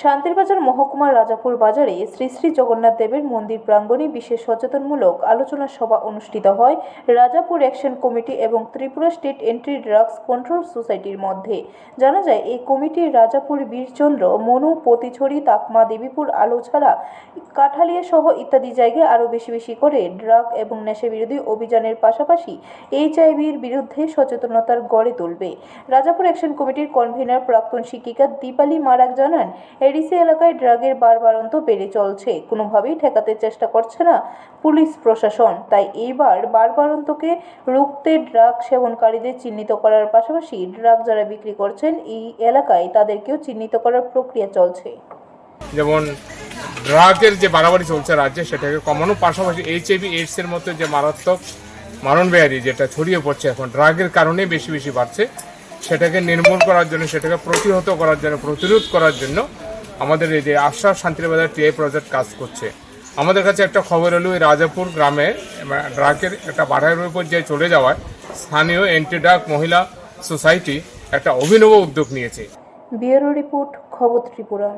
শান্তিরবাজার মহকুমার রাজাপুর বাজারে শ্রী শ্রী জগন্নাথ দেবের মন্দির প্রাঙ্গণে বিশেষ সচেতনমূলক আলোচনা সভা অনুষ্ঠিত হয় রাজাপুর অ্যাকশন কমিটি এবং Tripura state anti drugs control সোসাইটির মধ্যে। জানা যায়, এই কমিটির রাজাপুর বীরচন্দ্র, মনু, পতিছড়ি, তাকমা, দেবীপুর আলো ছাড়া কাঠালিয়া সহ ইত্যাদি জায়গায় আরও বেশি বেশি করে ড্রাগ এবং নেশা বিরোধী অভিযানের পাশাপাশি এইচআইভির বিরুদ্ধে সচেতনতার গড়ে তুলবে। রাজাপুর অ্যাকশন কমিটির কনভেনার প্রাক্তন শিক্ষিকা দীপালি মারাক জানান এডিসি এলাকায় ড্রাগের বারবারন্ত বেড়ে চলছে। কোনোভাবেই ঠেকাতে চেষ্টা করছে না পুলিশ প্রশাসন। তাই এইবার বারবারন্তকে রুখতে ড্রাগ সেবনকারীদের চিহ্নিত করার পাশাপাশি ড্রাগ যারা বিক্রি করছেন এই এলাকায় তাদেরকেও চিহ্নিত করার প্রক্রিয়া চলছে। যেমন ড্রাগের যে বাড়াবাড়ি চলছে রাজ্যে, সেটাকে কমানো পাশাপাশি এইচআইভি এইডস এর মতো যে মারাত্মক মারণব্যাধি যেটা ছড়িয়ে পড়ছে এখন, ড্রাগের কারণে বেশি বেশি বাড়ছে। সেটাকে নির্মূল করার জন্য, সেটাকে প্রতিহত করার জন্য, প্রতিরোধ করার জন্য আমাদের এই যে আশ্বাস শান্তিবাজার টিআই প্রজেক্ট কাজ করছে। আমাদের কাছে একটা খবর হলো এই রাজাপুর গ্রামে ড্রাগের একটা বাড়ার উপর যে চলে যাওয়ায় স্থানীয় অ্যান্টি ড্রাগ মহিলা সোসাইটি একটা অভিনব উদ্যোগ নিয়েছে। ব্যুরো রিপোর্ট, খবর ত্রিপুরা।